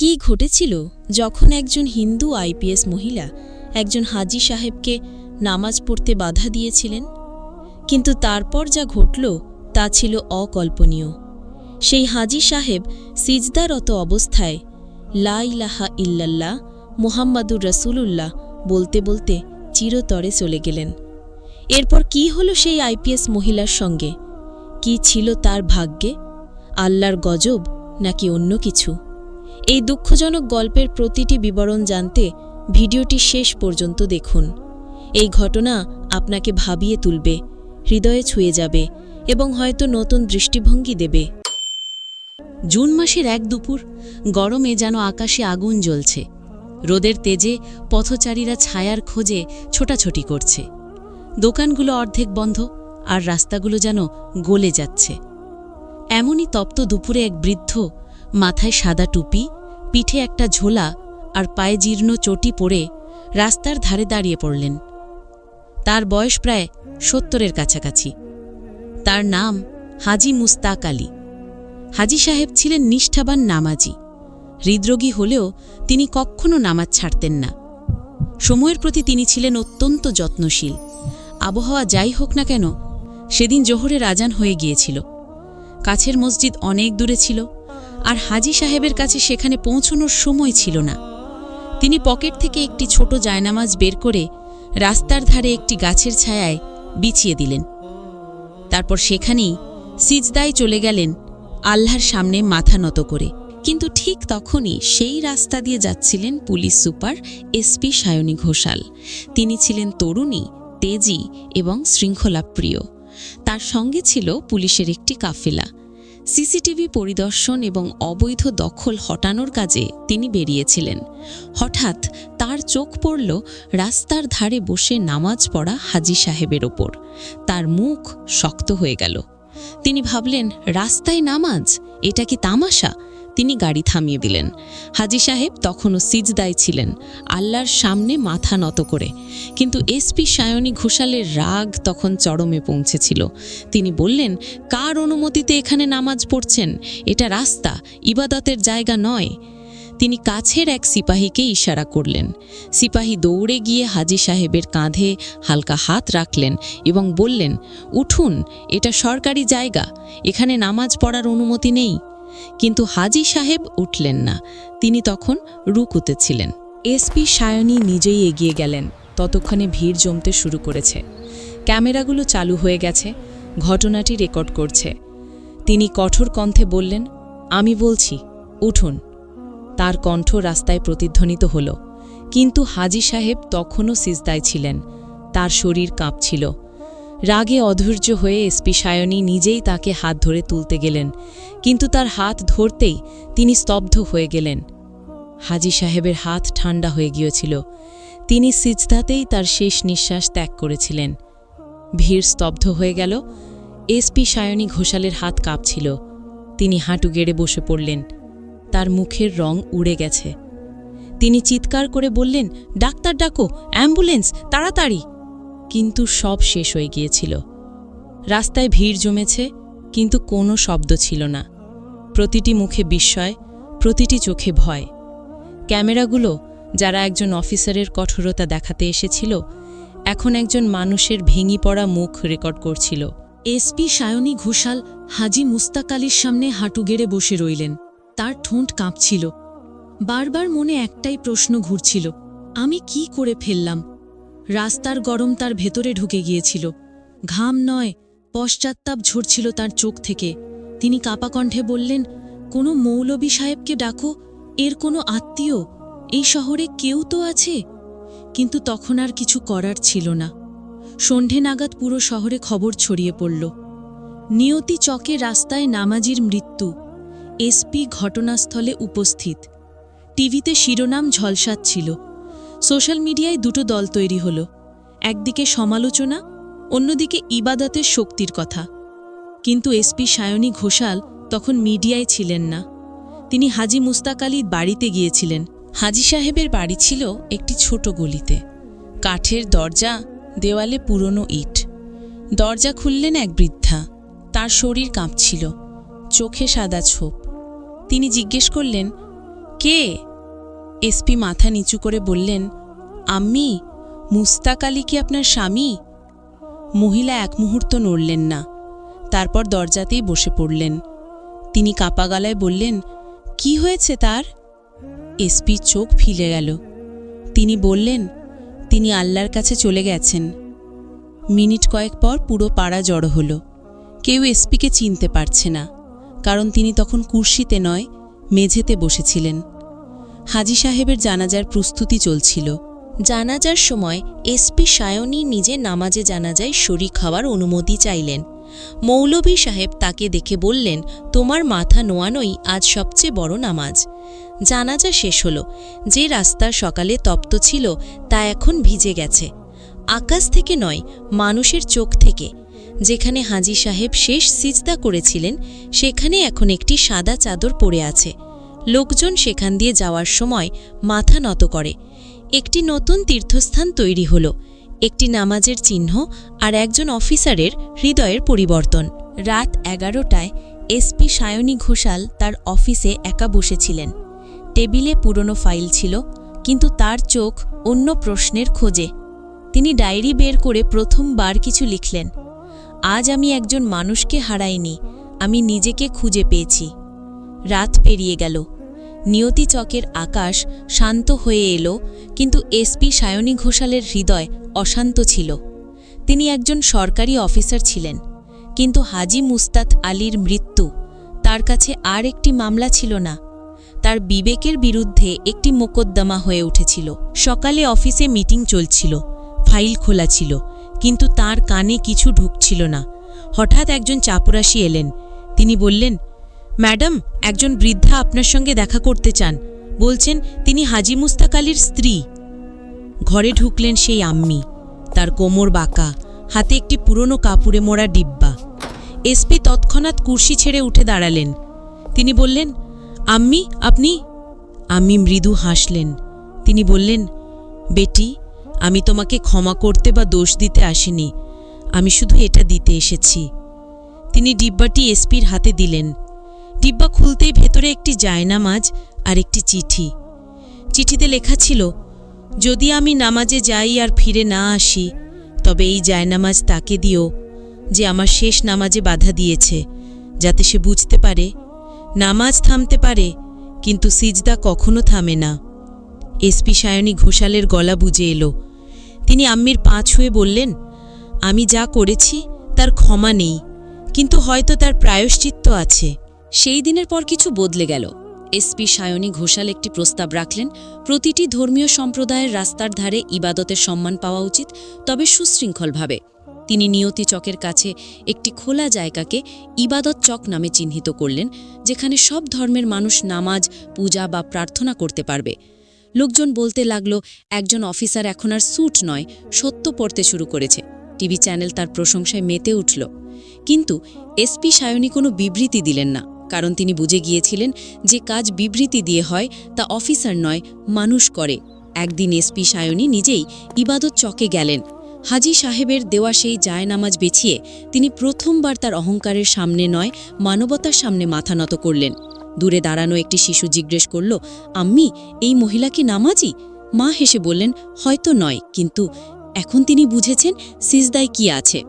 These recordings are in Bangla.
কি ঘটেছিল যখন একজন হিন্দু আইপিএস মহিলা একজন হাজি সাহেবকে নামাজ পড়তে বাধা দিয়েছিলেন? কিন্তু তারপর যা ঘটল তা ছিল অকল্পনীয়। সেই হাজি সাহেব সিজদারত অবস্থায় লা ইলাহা ইল্লাল্লাহ মোহাম্মদুর রসুলুল্লাহ বলতে বলতে চিরতরে চলে গেলেন। এরপর কি হলো সেই আইপিএস মহিলার সঙ্গে? কি ছিল তার ভাগ্যে? আল্লাহর গজব নাকি অন্য কিছু? এই দুঃখজনক গল্পের প্রতিটি বিবরণ জানতে ভিডিওটি শেষ পর্যন্ত দেখুন। এই ঘটনা আপনাকে ভাবিয়ে তুলবে, হৃদয়ে ছুঁয়ে যাবে এবং হয়তো নতুন দৃষ্টিভঙ্গি দেবে। জুন মাসের এক দুপুর, গরমে যেন আকাশে আগুন জ্বলছে। রোদের তেজে পথচারীরা ছায়ার খোঁজে ছোটাছুটি করছে। দোকানগুলো অর্ধেক বন্ধ আর রাস্তাগুলো যেন গলে যাচ্ছে। এমনই তপ্ত দুপুরে এক বৃদ্ধ মাথায় সাদা টুপি, পিঠে একটা ঝোলা আর পায়ে জীর্ণ চটি পরে রাস্তার ধারে দাঁড়িয়ে পড়লেন। তার বয়স প্রায় সত্তরের কাছাকাছি। তার নাম হাজি মুস্তাক আলী। হাজি সাহেব ছিলেন নিষ্ঠাবান নামাজি। হৃদরোগী হলেও তিনি কখনো নামাজ ছাড়তেন না। সময়ের প্রতি তিনি ছিলেন অত্যন্ত যত্নশীল। আবহাওয়া যাই হোক না কেন, সেদিন জোহরের আজান হয়ে গিয়েছিল। কাছের মসজিদ অনেক দূরে ছিল। আর হাজি সাহেবের কাছে সেখানে পৌঁছনোর সময় ছিল না। তিনি পকেট থেকে একটি ছোট জায়নামাজ বের করে রাস্তার ধারে একটি গাছের ছায়ায় বিছিয়ে দিলেন। তারপর সেখানেই সিজদায় চলে গেলেন আল্লাহর সামনে মাথা নত করে। কিন্তু ঠিক তখনই সেই রাস্তা দিয়ে যাচ্ছিলেন police super SP Sayani Ghosal. তিনি ছিলেন তরুণী, তেজি এবং শৃঙ্খলাপ্রিয়। তার সঙ্গে ছিল পুলিশের একটি কাফেলা। সিসিটিভি পরিদর্শন এবং অবৈধ দখল হটানোর কাজে তিনি বেরিয়েছিলেন। হঠাৎ তার চোখ পড়ল রাস্তার ধারে বসে নামাজ পড়া হাজি সাহেবের ওপর। তার মুখ শক্ত হয়ে গেল। তিনি ভাবলেন, রাস্তায় নামাজ? এটা কি তামাশা? তিনি গাড়ি থামিয়ে দিলেন। হাজি সাহেব তখনও সিজদায় ছিলেন, আল্লাহর সামনে মাথা নত করে। কিন্তু এসপি সায়নী ঘোষালের রাগ তখন চরমে পৌঁছেছিল। তিনি বললেন, কার অনুমতিতে এখানে নামাজ পড়ছেন? এটা রাস্তা, ইবাদতের জায়গা নয়। তিনি কাছের এক সিপাহীকে ইশারা করলেন। সিপাহী দৌড়ে গিয়ে হাজি সাহেবের কাঁধে হালকা হাত রাখলেন এবং বললেন, উঠুন, এটা সরকারি জায়গা, এখানে নামাজ পড়ার অনুমতি নেই। কিন্তু হাজি সাহেব উঠলেন না। তিনি তখন রুকুতে ছিলেন। এসপি সায়নী নিজেই এগিয়ে গেলেন। ততক্ষণে ভিড় জমতে শুরু করেছে। ক্যামেরাগুলো চালু হয়ে গেছে। ঘটনাটি রেকর্ড করছে। তিনি কঠোর কণ্ঠে বললেন, আমি বলছি, উঠুন। তার কণ্ঠ রাস্তায় প্রতিধ্বনিত হল। কিন্তু হাজি সাহেব তখনও সিজদায় ছিলেন। তার শরীর কাঁপছিল। রাগে অধৈর্য হয়ে এসপি সায়নী নিজেই তাকে হাত ধরে তুলতে গেলেন। কিন্তু তার হাত ধরতেই তিনি স্তব্ধ হয়ে গেলেন। হাজি সাহেবের হাত ঠান্ডা হয়ে গিয়েছিল। তিনি সিজদাতেই তার শেষ নিঃশ্বাস ত্যাগ করেছিলেন। ভিড় স্তব্ধ হয়ে গেল। এসপি সায়নী ঘোষালের হাত কাঁপছিল। তিনি হাঁটু গেড়ে বসে পড়লেন। তার মুখের রং উড়ে গেছে। তিনি চিৎকার করে বললেন, ডাক্তার ডাকো, অ্যাম্বুলেন্স, তাড়াতাড়ি। কিন্তু সব শেষ হয়ে গিয়েছিল। রাস্তায় ভিড় জমেছে, কিন্তু কোনো শব্দ ছিল না। প্রতিটি মুখে বিস্ময়, প্রতিটি চোখে ভয়। ক্যামেরাগুলো, যারা একজন অফিসারের কঠোরতা দেখাতে এসেছিল, এখন একজন মানুষের ভেঙে পড়া মুখ রেকর্ড করছিল। এসপি সায়নী ঘোষাল হাজি মুস্তাক আলীর সামনে হাঁটু গেড়ে বসে রইলেন। তার ঠোঁট কাঁপছিল। বারবার মনে একটাই প্রশ্ন ঘুরছিল, আমি কি করে ফেললাম? রাস্তার গরম তার ভেতরে ঢুকে গিয়েছিল। ঘাম নয়, পশ্চাত্তাপ ঝরছিল তার চোখ থেকে। তিনি কাপা কণ্ঠে বললেন, কোনো মৌলবী সাহেবকে ডাকো, এর কোনো আত্মীয়? এই শহরে কেউ তো আছে? কিন্তু তখন আর কিছু করার ছিল না। সন্ধে নাগাদ পুরো শহরে খবর ছড়িয়ে পড়ল। নিয়তি চকে রাস্তায় নামাজির মৃত্যু। এসপি ঘটনাস্থলে উপস্থিত। টিভিতে শিরোনাম ঝলসাচ্ছিল। সোশ্যাল মিডিয়ায় দুটো দল তৈরি হল। একদিকে সমালোচনা, অন্যদিকে ইবাদতের শক্তির কথা। কিন্তু এসপি সায়নী ঘোষাল তখন মিডিয়ায় ছিলেন না। তিনি হাজি মুস্তাক আলীর বাড়িতে গিয়েছিলেন। হাজি সাহেবের বাড়ি ছিল একটি ছোট গলিতে। কাঠের দরজা, দেওয়ালে পুরনো ইট। দরজা খুললেন এক বৃদ্ধা। তার শরীর কাঁপছিল। চোখে সাদা ছোপ। তিনি জিজ্ঞেস করলেন, কে? এসপি মাথা নিচু করে বললেন, আম্মি, মুস্তাক আলী কি আপনার স্বামী? মহিলা এক মুহূর্ত নড়লেন না, তারপর দরজাতেই বসে পড়লেন। তিনি কাপা গলায় বললেন, কি হয়েছে তার? এসপি চোখ ফিলে গেল। তিনি বললেন, তিনি আল্লাহর কাছে চলে গেছেন। মিনিট কয়েক পর পুরো পাড়া জড়ো হলো। কেউ এসপিকে চিনতে পারছে না, কারণ তিনি তখন কুর্সিতে নয়, মেঝেতে বসেছিলেন। হাজি সাহেবের জানাজার প্রস্তুতি চলছিল। জানাজার সময় এসপি সায়নী নিজে নামাজে জানাজায় শরিক হওয়ার অনুমতি চাইলেন। মৌলভী সাহেব তাকে দেখে বললেন, তোমার মাথা নোয়ানোই আজ সবচেয়ে বড় নামাজ। জানাজা শেষ হলো। যে রাস্তা সকালে তপ্ত ছিল, তা এখন ভিজে গেছে। আকাশ থেকে নয়, মানুষের চোখ থেকে। যেখানে হাজি সাহেব শেষ সিজদা করেছিলেন, সেখানে এখন একটি সাদা চাদর পড়ে আছে। লোকজন সেখান দিয়ে যাওয়ার সময় মাথা নত করে। একটি নতুন তীর্থস্থান তৈরি হল। একটি নামাজের চিহ্ন আর একজন অফিসারের হৃদয়ের পরিবর্তন। রাত এগারোটায় এসপি সায়নী ঘোষাল তার অফিসে একা বসেছিলেন। টেবিলে পুরনো ফাইল ছিল, কিন্তু তার চোখ অন্য প্রশ্নের খোঁজে। তিনি ডায়েরি বের করে প্রথমবার কিছু লিখলেন। আজ আমি একজন মানুষকে হারাইনি, আমি নিজেকে খুঁজে পেয়েছি। রাত পেরিয়ে গেল। নিয়তি চকের আকাশ শান্ত হয়ে এলো, কিন্তু এসপি সায়নী ঘোষালের হৃদয় অশান্ত ছিল। তিনি একজন সরকারি অফিসার ছিলেন, কিন্তু হাজি মুস্তাত আলীর মৃত্যু তার কাছে আর একটি মামলা ছিল না। তার বিবেকের বিরুদ্ধে একটি মোকদ্দমা হয়ে উঠেছিল। সকালে অফিসে মিটিং চলছিল, ফাইল খোলা ছিল, কিন্তু তার কানে কিছু ঢুকছিল না। হঠাৎ একজন চাপরাশি এলেন। তিনি বললেন ম্যাডাম, একজন বৃদ্ধা আপনার সঙ্গে দেখা করতে চান। বলছেন, তিনি হাজি মুস্তাক আলীর স্ত্রী। ঘরে ঢুকলেন সেই আম্মি। তার কোমর বাঁকা, হাতে একটি পুরনো কাপড়ে মোড়া ডিব্বা। এসপি তৎক্ষণাৎ কুর্সি ছেড়ে উঠে দাঁড়ালেন। তিনি বললেন, আম্মি, আপনি? আম্মি মৃদু হাসলেন। তিনি বললেন, বেটি, আমি তোমাকে ক্ষমা করতে বা দোষ দিতে আসিনি। আমি শুধু এটা দিতে এসেছি। তিনি ডিব্বাটি এসপির হাতে দিলেন। ডিব্বা খুলতেই ভেতরে একটি জায়নামাজ আর একটি চিঠি। চিঠিতে লেখা ছিল, যদি আমি নামাজে যাই আর ফিরে না আসি, তবে এই জায়নামাজ তাকে দিও, যে আমার শেষ নামাজে বাধা দিয়েছে, যাতে সে বুঝতে পারে, নামাজ থামতে পারে, কিন্তু সিজদা কখনো থামে না। এসপি সায়নী ঘোষালের গলা বুঝে এলো। তিনি আম্মির পা ছুঁয়ে বললেন, আমি যা করেছি, তার ক্ষমা নেই, কিন্তু হয়তো তার প্রায়শ্চিত্ত আছে। সেই দিনের পর কিছু বদলে গেল। এসপি সায়নী ঘোষাল একটি প্রস্তাব রাখলেন, প্রতিটি ধর্মীয় সম্প্রদায়ের রাস্তার ধারে ইবাদতের সম্মান পাওয়া উচিত, তবে সুশৃঙ্খলভাবে। তিনি নিয়তি চকের কাছে একটি খোলা জায়গাকে ইবাদত চক নামে চিহ্নিত করলেন, যেখানে সব ধর্মের মানুষ নামাজ, পূজা বা প্রার্থনা করতে পারবে। লোকজন বলতে লাগল, একজন অফিসার এখন আর স্যুট নয়, সত্য পড়তে শুরু করেছে। টিভি চ্যানেল তার প্রশংসায় মেতে উঠল। কিন্তু এসপি সায়নী কোনো বিবৃতি দিলেন না। কারণ তিনি বুঝে গিয়েছিলেন যে কাজ বিবৃতি দিয়ে হয়, তা অফিসার নয়, মানুষ করে। একদিন এসপি সায়নী নিজেই ইবাদত চকে গেলেন। হাজি সাহেবের দেওয়া সেই জায়নামাজ বেছিয়ে তিনি প্রথমবার তার অহংকারের সামনে নয়, মানবতার সামনে মাথা নত করলেন। দূরে দাঁড়ানো একটি শিশু জিজ্ঞেস করল, আম্মি, এই মহিলা কি নামাজি? মা হেসে বললেন, হয়তো নয়, কিন্তু এখন তিনি বুঝেছেন সিজদায় কি আছে।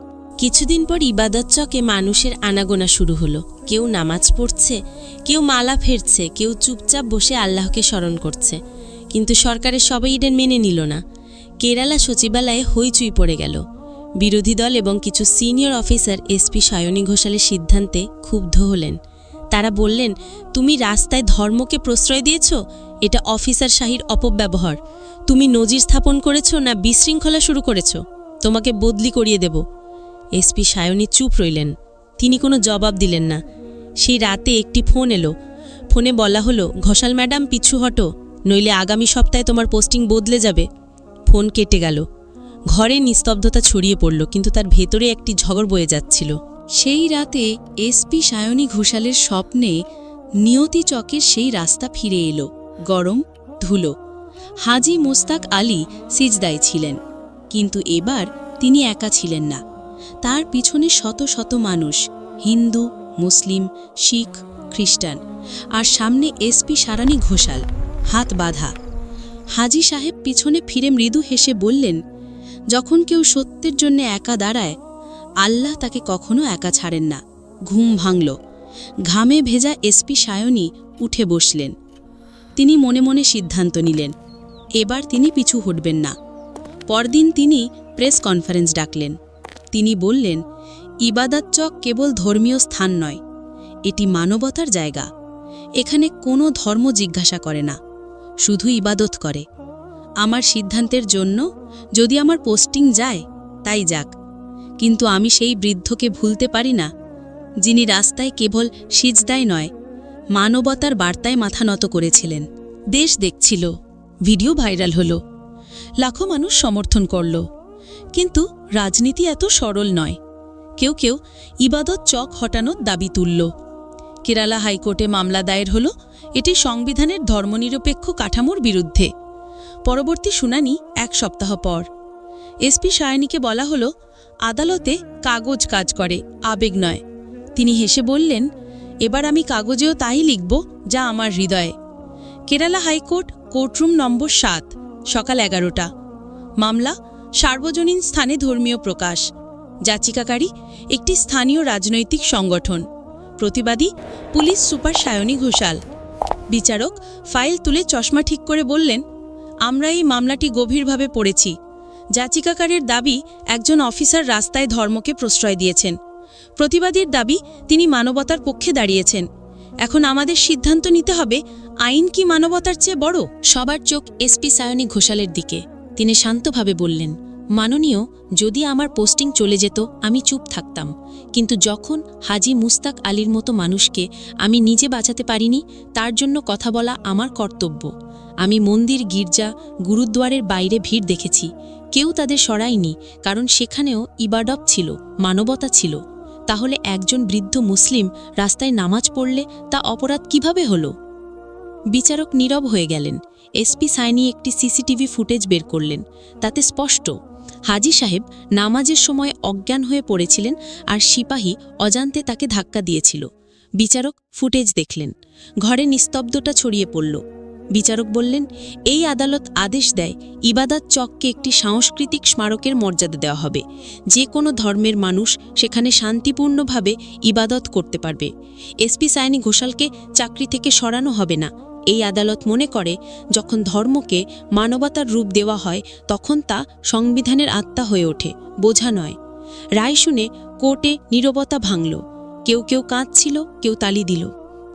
কিছুদিন পর ইবাদত চকে মানুষের আনাগোনা শুরু হলো। কেউ নামাজ পড়ছে, কেউ মালা ফেরছে, কেউ চুপচাপ বসে আল্লাহকে স্মরণ করছে। কিন্তু সরকারের সবাই ইডেন মেনে নিল না। কেরালা সচিবালয়ে হইচুই পড়ে গেল। বিরোধী দল এবং কিছু সিনিয়র অফিসার এসপি সায়নী ঘোষালের সিদ্ধান্তে ক্ষুব্ধ হলেন। তারা বললেন, তুমি রাস্তায় ধর্মকে প্রশ্রয় দিয়েছ? এটা অফিসার শাহীর অপব্যবহার। তুমি নজির স্থাপন করেছ না বিশৃঙ্খলা শুরু করেছ? তোমাকে বদলি করিয়ে দেব। এসপি সায়নী চুপ রইলেন। তিনি কোনো জবাব দিলেন না। সেই রাতে একটি ফোন এলো। ফোনে বলা হলো, ঘোষাল ম্যাডাম, পিছু হটো, নইলে আগামী সপ্তাহে তোমার পোস্টিং বদলে যাবে। ফোন কেটে গেল। ঘরে নিস্তব্ধতা ছড়িয়ে পড়ল, কিন্তু তার ভেতরে একটি ঝগড় বয়ে যাচ্ছিল। সেই রাতে এসপি সায়নী ঘোষালের স্বপ্নে নিয়তি চকের সেই রাস্তা ফিরে এলো, গরম, ধুলো। হাজি মোস্তাক আলী সিজদায় ছিলেন, কিন্তু এবার তিনি একা ছিলেন না। তার পিছনে শত শত মানুষ, হিন্দু, মুসলিম, শিখ, খ্রিস্টান আর সামনে এসপি সারানী ঘোষাল, হাত বাঁধা। হাজি সাহেব পিছনে ফিরে মৃদু হেসে বললেন, যখন কেউ সত্যের জন্য একা দাঁড়ায়, আল্লাহ তাকে কখনো একা ছাড়েন না। ঘুম ভাঙল। ঘামে ভেজা এসপি সায়নী উঠে বসলেন। তিনি মনে মনে সিদ্ধান্ত নিলেন, এবার তিনি পিছু হটবেন না। পরদিন তিনি প্রেস কনফারেন্স ডাকলেন। তিনি বললেন, ইবাদত চক কেবল ধর্মীয় স্থান নয়, এটি মানবতার জায়গা। এখানে কোনো ধর্ম জিজ্ঞাসা করে না, শুধু ইবাদত করে। আমার সিদ্ধান্তের জন্য যদি আমার পোস্টিং যায়, তাই যাক। কিন্তু আমি সেই বৃদ্ধকে ভুলতে পারি না, যিনি রাস্তায় কেবল সিজদায় নয়, মানবতার বার্তায় মাথা নত করেছিলেন। দেশ দেখছিল, ভিডিও ভাইরাল হল। লাখো মানুষ সমর্থন করল। কিন্তু রাজনীতি এত সরল নয়। কেউ কেউ ইবাদত চক হটানোর দাবি তুলল। কেরালা হাইকোর্টে মামলা দায়ের হল, এটি সংবিধানের ধর্মনিরপেক্ষ কাঠামোর বিরুদ্ধে। পরবর্তী শুনানি এক সপ্তাহ পর। এসপি সায়নীকে বলা হল, আদালতে কাগজ কাজ করে, আবেগ নয়। তিনি হেসে বললেন, এবার আমি কাগজেও তাই লিখব যা আমার হৃদয়ে। কেরালা হাইকোর্ট কোর্টরুম নম্বর সাত, সকাল এগারোটা। মামলা সার্বজনীন স্থানে ধর্মীয় প্রকাশ। যাচিকাকারী একটি স্থানীয় রাজনৈতিক সংগঠন। প্রতিবাদী পুলিশ সুপার সায়নী ঘোষাল। বিচারক ফাইল তুলে চশমা ঠিক করে বললেন, আমরা এই মামলাটি গভীরভাবে পড়েছি। যাচিকাকারীর দাবি একজন অফিসার রাস্তায় ধর্মকে প্রশ্রয় দিয়েছেন। প্রতিবাদীর দাবি তিনি মানবতার পক্ষে দাঁড়িয়েছেন। এখন আমাদের সিদ্ধান্ত নিতে হবে, আইন কি মানবতার চেয়ে বড়? সবার চোখ এসপি সায়নী ঘোষালের দিকে। তিনি শান্তভাবে বললেন, মাননীয়, যদি আমার পোস্টিং চলে যেত, আমি চুপ থাকতাম। কিন্তু যখন হাজি মুস্তাক আলীর মতো মানুষকে আমি নিজে বাঁচাতে পারিনি, তার জন্য কথা বলা আমার কর্তব্য। আমি মন্দির, গির্জা, গুরুদ্বারের বাইরে ভিড় দেখেছি। কেউ তাদের সরায়নি, কারণ সেখানেও ইবাডব ছিল, মানবতা ছিল। তাহলে একজন বৃদ্ধ মুসলিম রাস্তায় নামাজ পড়লে তা অপরাধ কীভাবে হলো? বিচারক নীরব হয়ে গেলেন। এসপি সাইনি একটি সিসিটিভি ফুটেজ বের করলেন। তাতে স্পষ্ট, হাজি সাহেব নামাজের সময় অজ্ঞান হয়ে পড়েছিলেন আর সিপাহী অজান্তে তাকে ধাক্কা দিয়েছিল। বিচারক ফুটেজ দেখলেন, ঘরে নিস্তব্ধটা ছড়িয়ে পড়ল। বিচারক বললেন, এই আদালত আদেশ দেয়, ইবাদাত চককে একটি সাংস্কৃতিক স্মারকের মর্যাদা দেওয়া হবে। যে কোনো ধর্মের মানুষ সেখানে শান্তিপূর্ণভাবে ইবাদত করতে পারবে। এসপি সায়নী ঘোষালকে চাকরি থেকে সরানো হবে না। এই আদালত মনে করে, যখন ধর্মকে মানবতার রূপ দেওয়া হয়, তখন তা সংবিধানের আত্মা হয়ে ওঠে, বোঝা নয়। রায় শুনে কোর্টে নীরবতা ভাঙল। কেউ কেউ কাঁদছিল, কেউ তালি দিল।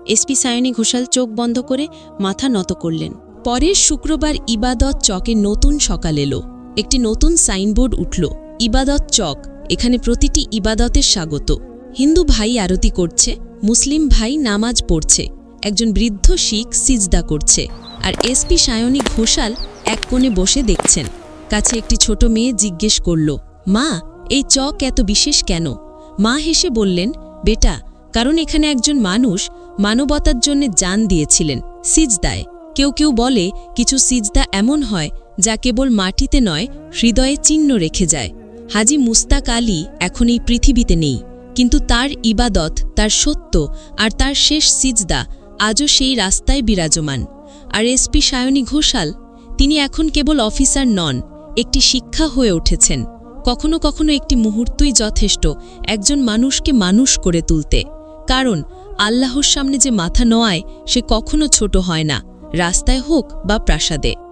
এসপি সায়নী ঘোষাল চোখ বন্ধ করে মাথা নত করলেন। পরের শুক্রবার ইবাদত চকে নতুন সকাল এলো। একটি নতুন সাইনবোর্ড উঠল, ইবাদত চক, এখানে প্রতিটি ইবাদতের স্বাগত। হিন্দু ভাই আরতি করছে, মুসলিম ভাই নামাজ পড়ছে, একজন বৃদ্ধ শিখ সিজদা করছে, আর এসপি সায়নী ঘোষাল এক কোণে বসে দেখছেন। কাছে একটি ছোট মেয়ে জিজ্ঞেস করল, মা, এই চক এত বিশেষ কেন? মা হেসে বললেন, বেটা, কারণ এখানে একজন মানুষ মানবতার জন্য জান দিয়েছিলেন, সিজদায়। কেউ কেউ বলে, কিছু সিজদা এমন হয়, যা কেবল মাটিতে নয়, হৃদয়ে চিহ্ন রেখে যায়। হাজি মুস্তাক আলী এখন এই পৃথিবীতে নেই, কিন্তু তার ইবাদত, তার সত্য আর তার শেষ সিজদা আজও সেই রাস্তায় বিরাজমান। আর এসপি সায়নী ঘোষাল, তিনি এখন কেবল অফিসার নন, একটি শিক্ষা হয়ে উঠেছেন। কখনো কখনো একটি মুহূর্তই যথেষ্ট, একজন মানুষকে মানুষ করে তুলতে। কারণ আল্লাহর সামনে যে মাথা নোয়ায় সে কখনো ছোট হয় না। রাস্তায় হোক বা প্রাসাদে।